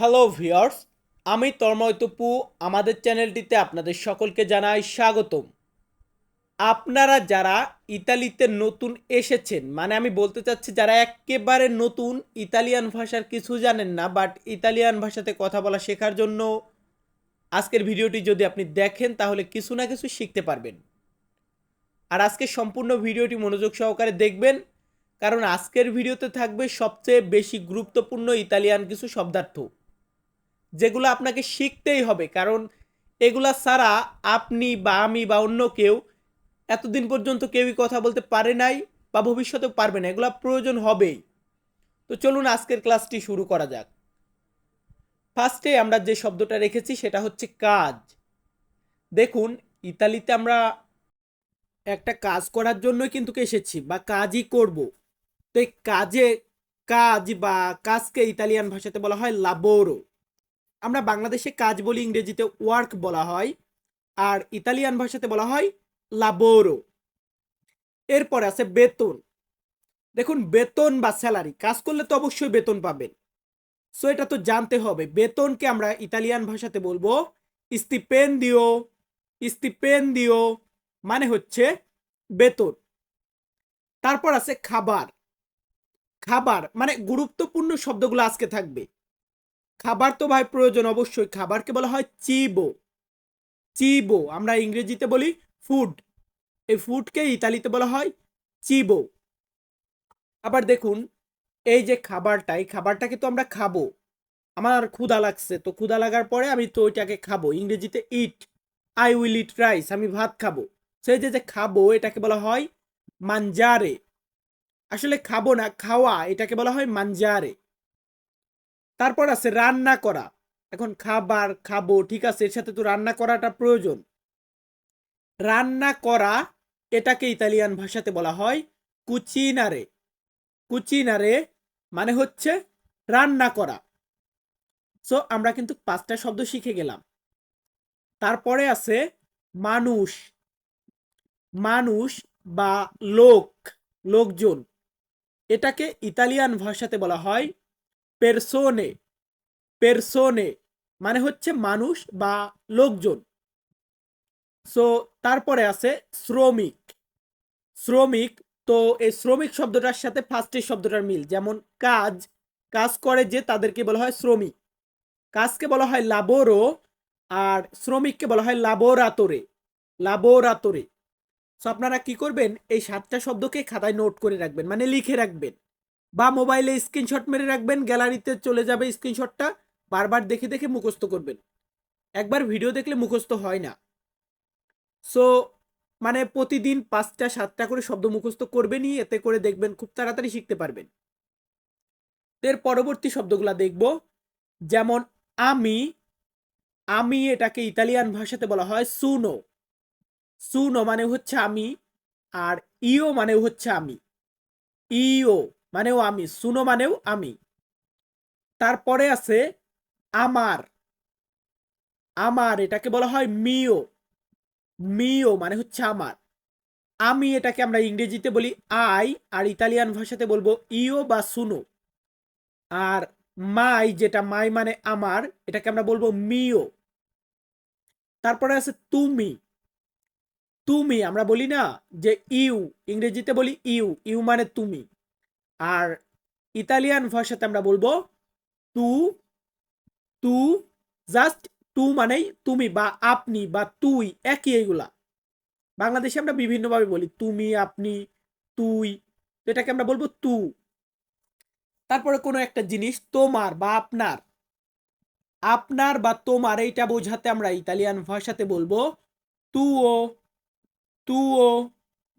Hello viewers আমি তন্ময় তপু আমাদের চ্যানেলটিতে আপনাদের সকলকে জানাই স্বাগতম। আপনারা যারা ইতালিতে নতুন এসেছেন মানে আমি বলতে চাচ্ছি যারা একেবারে নতুন, ইতালিয়ান ভাষার কিছু জানেন না বাট ইতালিয়ান ভাষাতে কথা বলা শেখার জন্য আজকের ভিডিওটি যদি আপনি দেখেন, তাহলে কিছু না কিছু শিখতে পারবেন। আর আজকে সম্পূর্ণ ভিডিওটি মনোযোগ সহকারে দেখবেন, কারণ আজকের ভিডিওতে থাকবে সবচেয়ে বেশি গুরুত্বপূর্ণ ইতালিয়ান কিছু শব্দার্থ। যেগুলো আপনাকে শিখতেই হবে। কারণ এগুলা ছাড়া আপনি বা আমি বা অন্য কেউ এতদিন পর্যন্ত কেউই কথা বলতে পারে নাই বা ভবিষ্যতেও পারবে না। এগুলা প্রয়োজন হবেই। তো চলুন আজকের ক্লাসটি শুরু করা যাক। ফার্স্টে আমরা যে শব্দটা রেখেছি সেটা হচ্ছে কাজ। দেখুন, ইতালিতে আমরা একটা কাজ করার জন্যই কিন্তু এসেছি বা কাজই করব। তো এই কাজে কাজ বা কাজকে ইতালিয়ান ভাষাতে বলা হয় লাবোরো আমরা বাংলাদেশে কাজ বলি ইংরেজিতে ওয়ার্ক বলা হয়, আর ইতালিয়ান ভাষাতে বলা হয় লাবোরো এরপরে আছে বেতন। দেখুন, বেতন বা স্যালারি কাজ করলে তো অবশ্যই বেতন পাবেন। সো এটা তো জানতে হবে। বেতনকে আমরা ইতালিয়ান ভাষাতে বলব স্টিপেন্দিও স্টিপেন্দিও মানে হচ্ছে বেতন। তারপর আছে খাবার। খাবার মানে গুরুত্বপূর্ণ শব্দগুলো আজকে থাকবে। খাবার তো ভাই প্রয়োজন অবশ্যই। খাবারকে বলা হয় চিবো। চিবো, আমরা ইংরেজিতে বলি ফুড এই ফুডকে ইতালিতে বলা হয় চিবো। আবার দেখুন, এই যে খাবারটা, এই খাবারটাকে তো আমরা খাব। আমার ক্ষুধা লাগছে, তো ক্ষুধা লাগার পরে আমি তো ওইটাকে খাব। ইংরেজিতে eat I will eat rice আমি ভাত খাব। সেই যে যে খাব, এটাকে বলা হয় মানজারে আসলে খাব না, খাওয়া, এটাকে বলা হয় মানজারে তারপর আছে রান্না করা। এখন খাবার খাব, ঠিক আছে, এর সাথে তো রান্না করাটা প্রয়োজন। রান্না করা, এটাকে ইতালিয়ান ভাষাতে বলা হয় কুচিনারে কুচিনারে মানে হচ্ছে রান্না করা। সো আমরা কিন্তু পাঁচটা শব্দ শিখে গেলাম। তারপরে আছে মানুষ। মানুষ বা লোক, লোকজন। এটাকে ইতালিয়ান ভাষাতে বলা হয় পেরসোনে পেরসোনে মানে হচ্ছে মানুষ বা লোকজন। সো তারপরে আছে শ্রমিক। শ্রমিক, তো এই শ্রমিক শব্দটার সাথে ফার্স্টের শব্দটার মিল। যেমন কাজ কাজ করে যে তাদেরকে বলা হয় শ্রমিক। কাজকে বলা হয় লাবোরো, আর শ্রমিককে বলা হয় লাবোরাতোরে লাবোরাতোরে। সো আপনারা কি করবেন? এই সাতটা শব্দকে খাতায় নোট করে রাখবেন মানে লিখে রাখবেন। বা মোবাইলে স্ক্রিনশট মেরে রাখবেন, গ্যালারিতে চলে যাবে স্ক্রিনশটটা বারবার দেখে দেখে মুখস্থ করবেন। একবার ভিডিও দেখলে মুখস্থ হয় না। সো মানে প্রতিদিন পাঁচটা, সাতটা করে শব্দ মুখস্থ করবেনই, এতে করে দেখবেন খুব তাড়াতাড়ি শিখতে পারবেন। এর পরবর্তী শব্দগুলা দেখব। যেমন, আমি আমি এটাকে ইতালিয়ান ভাষাতে বলা হয় সুনো সুনো মানে হচ্ছে আমি, আর ইও মানে হচ্ছে আমি। ইও মানেও আমি, সুনো মানেও আমি। তারপরে আছে আমার। আমার, এটাকে বলা হয় মিও। মিও মানে হচ্ছে আমার। আমি এটাকে আমরা ইংরেজিতে বলি আই, আর ইতালিয়ান ভাষাতে বলব ইও বা সুনো। আর মাই যেটা, মাই মানে আমার, এটাকে আমরা বলব মিও। তারপরে আছে তুমি। তুমি, আমরা বলি না যে ইউ, ইংরেজিতে বলি ইউ ইউ মানে তুমি। আর ইতালিয়ান ভাষাতে আমরা বলব তু তু, জাস্ট টু মানেই তুমি বা আপনি বা তুই, একই এগুলা বাংলাদেশে আমরা বিভিন্নভাবে বলি তুমি, আপনি, তুই, তো এটাকে আমরা বলব তু। তারপরে কোনো একটা জিনিস তোমার বা আপনার। আপনার বা তোমার এইটা বোঝাতে আমরা ইতালিয়ান ভাষাতে বলব তুও তুও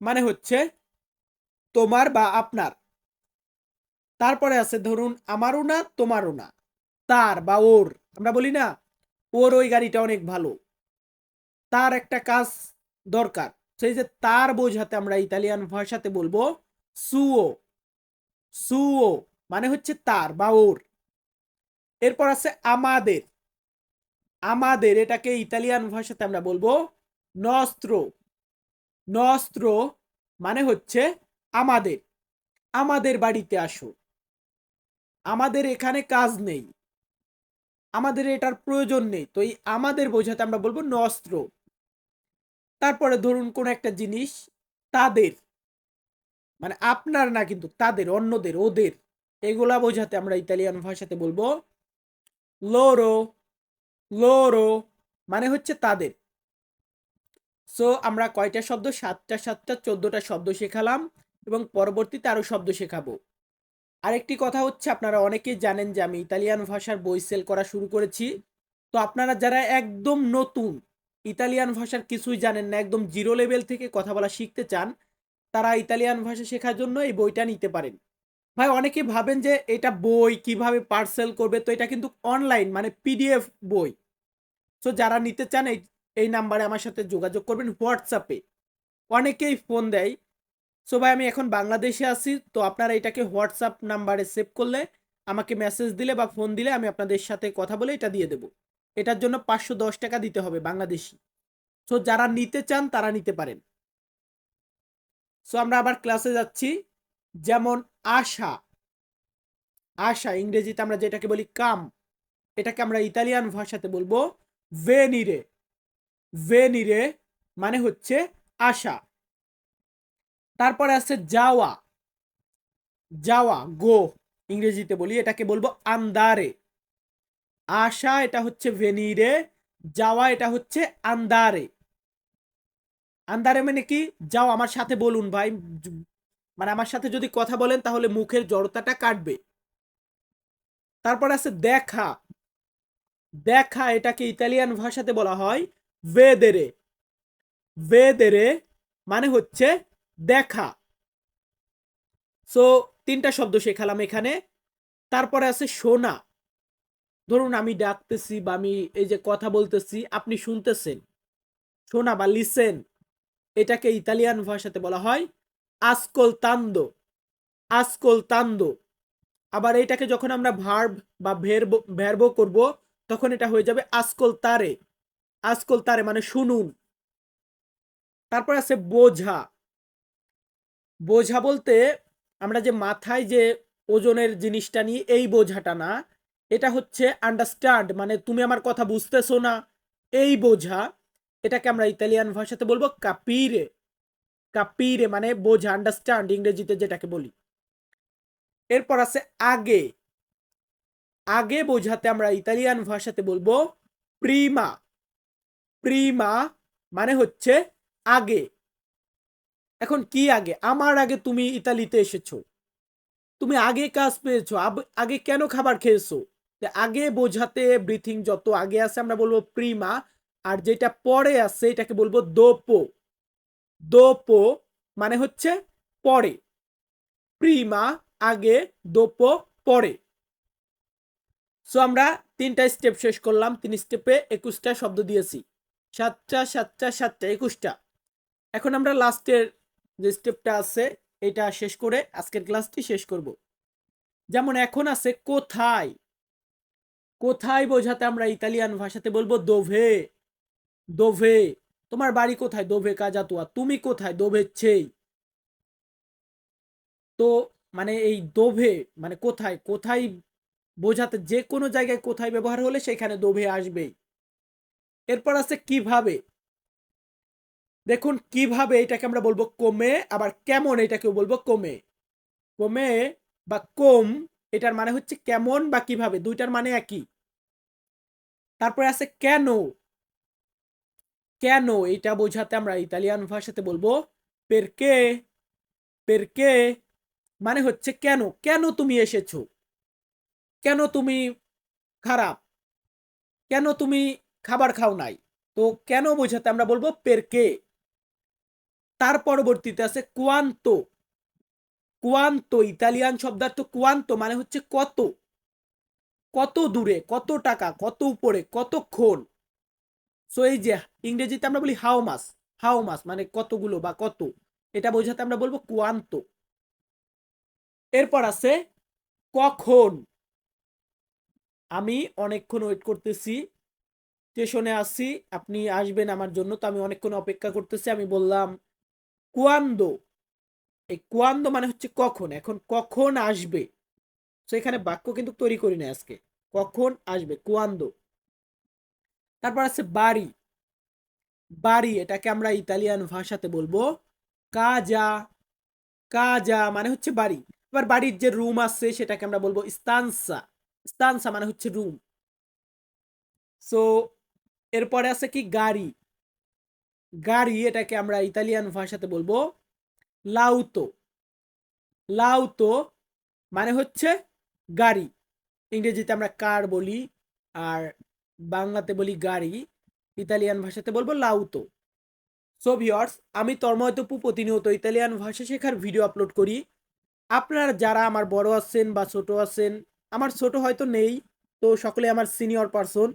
মানে হচ্ছে তোমার বা আপনার। তারপরে আছে ধরুন, আমারও না, তোমারও না। তার বা ওর, আমরা বলি না, ওর ওই গাড়িটা অনেক ভালো। তার একটা কাজ দরকার, সেই যে তার বোঝাতে আমরা ইতালিয়ান ভাষাতে বলব, সুও। সুও মানে হচ্ছে তার বা ওর। এরপর আছে আমাদের। আমাদের, এটাকে ইতালিয়ান ভাষাতে আমরা বলব, নস্ত্র। নস্ত্র মানে হচ্ছে আমাদের। আমাদের বাড়িতে আসো। আমাদের এখানে কাজ নেই। আমাদের এটার প্রয়োজন নেই। তো এই আমাদের বোঝাতে আমরা বলব নস্ত্র। তারপরে ধরুন কোন একটা জিনিস তাদের মানে আপনার না কিন্তু তাদের, অন্যদের, ওদের, এগুলা বোঝাতে আমরা ইতালিয়ান ভাষাতে বলব লোরো লোরো মানে হচ্ছে তাদের। সো আমরা কয়টা শব্দ? সাতটা সাতটা, চোদ্দটা শব্দ শেখালাম এবং পরবর্তীতে আরও শব্দ শেখাবো। আরেকটি কথা হচ্ছে, আপনারা অনেকেই জানেন যে আমি ইতালিয়ান ভাষার বই সেল করা শুরু করেছি। তো আপনারা যারা একদম নতুন, ইতালিয়ান ভাষার কিছুই জানেন না, একদম জিরো লেভেল থেকে কথা বলা শিখতে চান, তারা ইতালিয়ান ভাষা শেখার জন্য এই বইটা নিতে পারেন। ভাই অনেকে ভাবেন যে এটা বই, কীভাবে পার্সেল করবে, তো এটা কিন্তু অনলাইন মানে পিডিএফ বই। সো যারা নিতে চান, এই এই নাম্বারে আমার সাথে যোগাযোগ করবেন হোয়াটসঅ্যাপে অনেকেই ফোন দেয় সো ভাই, আমি এখন বাংলাদেশে আছি। তো আপনারা এটাকে হোয়াটসঅ্যাপ নাম্বারে সেভ করলে, আমাকে মেসেজ দিলে বা ফোন দিলে আমি আপনাদের সাথে কথা বলে এটা দিয়ে দেবো। এটার জন্য পাঁচশো দশ টাকা দিতে হবে বাংলাদেশি। সো যারা নিতে চান, তারা নিতে পারেন। সো আমরা আবার ক্লাসে যাচ্ছি। যেমন আশা। আশা, ইংরেজিতে আমরা যেটাকে বলি কাম, এটাকে আমরা ইতালিয়ান ভাষাতে বলব ভেনিরে ভেনিরে মানে হচ্ছে আশা। তারপরে আছে যাওয়া যাওয়া গো, ইংরেজিতে বলি, এটাকে বলব আন্দারে। আশা, এটা হচ্ছে ভেনিরে। যাওয়া এটা হচ্ছে আন্দারে। আন্দারে মানে কি? যাও আমার সাথে বলুন ভাই। মানে আমার সাথে যদি কথা বলেন, তাহলে মুখের জড়তাটা কাটবে। তারপর আছে দেখা। দেখা, এটাকে ইতালিয়ান ভাষাতে বলা হয় ভেদেরে। ভেদেরে মানে হচ্ছে দেখা। সো তিনটা শব্দ শেখালাম এখানে। তারপরে আছে শোনা। ধরুন আমি ডাকতেছি বা আমি এই যে কথা বলতেছি, আপনি শুনতেছেন। শোনা বা লিসেন এটাকে ইতালিয়ান ভাষাতে বলা হয় আসকোলতান্দো আসকোলতান্দো আবার এটাকে যখন আমরা ভার্ব বা ভেরব ভ্যারবো করব, তখন এটা হয়ে যাবে আসকোলতারে আসকোলতারে মানে শুনুন। তারপর আছে বোঝা। বোঝা বলতে আমরা যে মাথায় যে ওজনের জিনিসটা নিয়ে এই বোঝাটা না। এটা হচ্ছে আন্ডারস্ট্যান্ড মানে তুমি আমার কথা বুঝতেছো না, এই বোঝা। এটাকে আমরা ইতালিয়ান ভাষাতে বলব কাপিরে কাপিরে মানে বোঝা আন্ডারস্ট্যান্ড ইংরেজিতে যেটাকে বলি। এরপর আছে আগে। আগে বোঝাতে আমরা ইতালিয়ান ভাষাতে বলব প্রিমা প্রিমা মানে হচ্ছে আগে। এখন কি আগে? আমার আগে তুমি ইতালিতে এসেছ। তুমি আগে কাজ পেয়েছ। আগে কেন খাবার খেয়েছো? আগে বোঝাতে ব্রিথিং যত আগে আছে আমরা বলব প্রিমা আর যেটা পরে আছে এটাকে বলব দোপো দোপো মানে হচ্ছে পরে। প্রিমা আগে দোপো পরে। সো আমরা তিনটা স্টেপ শেষ করলাম। তিন স্টেপে একুশটা শব্দ দিয়েছি। সাতটা সাতটা সাতটা, একুশটা। এখন আমরা লাস্টের যে স্টেপটা আছে, এটা শেষ করে আজকের ক্লাসটি শেষ করব। যেমন এখন আছে, কোথায়? কোথায় বোঝাতে আমরা ইতালিয়ান ভাষাতে বলব দোভে দোভে তোমার বাড়ি কোথায়? দোভে কাজাতুয়া তুমি কোথায়? দোভেচ্ছেই তো মানে এই দোভে মানে কোথায়? কোথায় বোঝাতে যে কোনো জায়গায় কোথায় ব্যবহার হলে সেখানে দোভে আসবেই। এরপর আছে কীভাবে দেখুন কীভাবে এটাকে আমরা বলব কমে, আবার কেমন এটাকেও বলব কমে। কমে বা কম, এটার মানে হচ্ছে কেমন বা কীভাবে, দুইটার মানে একই। তারপরে আছে কেন। কেন এটা বোঝাতে আমরা ইতালিয়ান ভাষাতে বলব পেরকে। পেরকে মানে হচ্ছে কেন কেন তুমি এসেছ? কেন তুমি খারাপ? কেন তুমি খাবার খাও নাই? তো কেন বোঝাতে আমরা বলব পেরকে। তার পরবর্তীতে আছে কোয়ান্তো। কোয়ান্তো, ইতালিয়ান শব্দার্থ কোয়ান্তো মানে হচ্ছে কত? কত দূরে, কত টাকা, কত উপরে কতক্ষণ সো এই যে ইংরেজিতে আমরা বলি হাও মাস হাও মাস মানে কতগুলো বা কত? এটা বোঝাতে আমরা বলব কোয়ান্তো। এরপর আছে কখন? আমি অনেকক্ষণ ওয়েট করতেছি। স্টেশনে আসছি আপনি আসবেন আমার জন্য, তো আমি অনেকক্ষণ অপেক্ষা করতেছি, আমি বললাম কুয়ান্দো এই কুয়ান্দো মানে হচ্ছে কখন, এখন কখন আসবে? তো এখানে বাক্য কিন্তু তৈরি করি না আজকে। কখন আসবে? কুয়ান্দো তারপর আছে বাড়ি। বাড়ি, এটাকে আমরা ইতালিয়ান ভাষাতে বলব কাজা। কাজা মানে হচ্ছে বাড়ি। এবার বাড়ির যে রুম আছে, সেটাকে আমরা বলব স্তানসা স্তানসা মানে হচ্ছে রুম। সো এরপরে আছে কি? গাড়ি। গাড়ি, এটাকে আমরা ইতালিয়ান ভাষাতে বলব লাউতো। লাউতো মানে হচ্ছে গাড়ি। ইংরেজিতে আমরা কার বলি আর বাংলাতে বলি গাড়ি, ইতালিয়ান ভাষাতে বলব লাউতো। সো ভিওর্স আমি তন্ময়তপু প্রতিনিয়ত ইতালিয়ান ভাষা শেখার ভিডিও আপলোড করি। আপনারা যারা আমার বড় আছেন বা ছোট আছেন, আমার ছোট হয়তো নেই, তো সকলে আমার সিনিয়র পারসন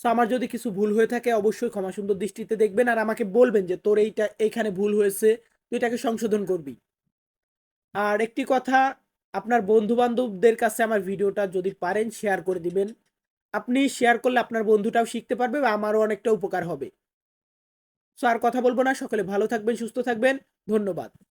সো আমার যদি কিছু ভুল হয়ে থাকে, অবশ্যই ক্ষমা সুন্দর দৃষ্টিতে দেখবেন আর আমাকে বলবেন যে, তোর এইটা, এইখানে ভুল হয়েছে, তুই এটাকে সংশোধন করবি। আর একটি কথা, আপনার বন্ধু বান্ধবদের কাছে আমার ভিডিওটা যদি পারেন শেয়ার করে দিবেন। আপনি শেয়ার করলে আপনার বন্ধুটাও শিখতে পারবে বা আমারও অনেকটা উপকার হবে। সো আর কথা বলব না। সকলে ভালো থাকবেন, সুস্থ থাকবেন। ধন্যবাদ।